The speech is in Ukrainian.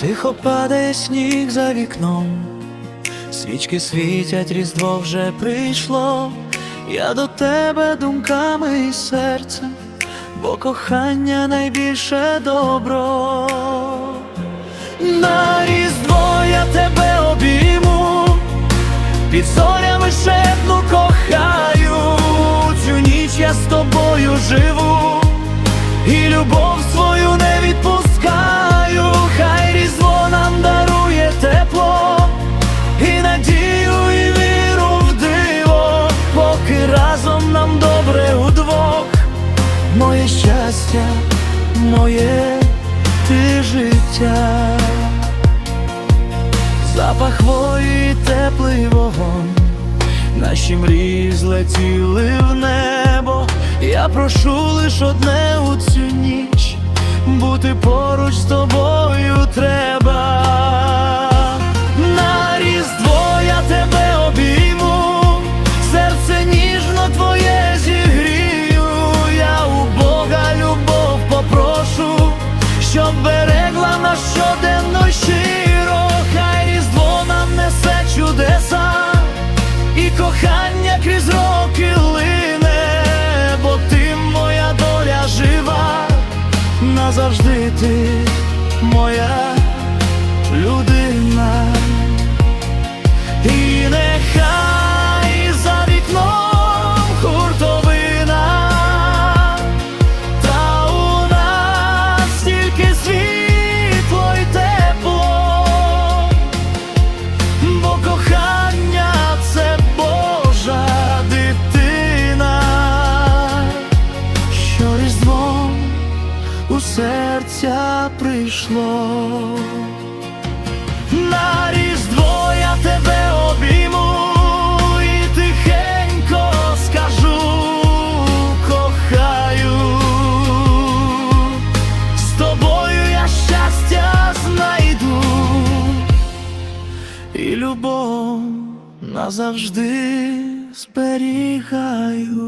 Тихо падає сніг за вікном, свічки світять, різдво вже прийшло. Я до тебе думками і серцем, бо кохання найбільше добро. На різдво я тебе обійму, під зорями шепну кохаю, цю ніч я з тобою живу, і любов щастя, моє ти життя. Запах хвої, теплий вогонь, наші мрії злетіли в небо. Я прошу лиш одне у цю ніч, бути поруч з тобою кохання крізь роки лине, бо ти моя доля жива, назавжди ти моя людина. Прийшло. На різдво я тебе обійму і тихенько скажу кохаю. З тобою я щастя знайду і любов назавжди зберігаю.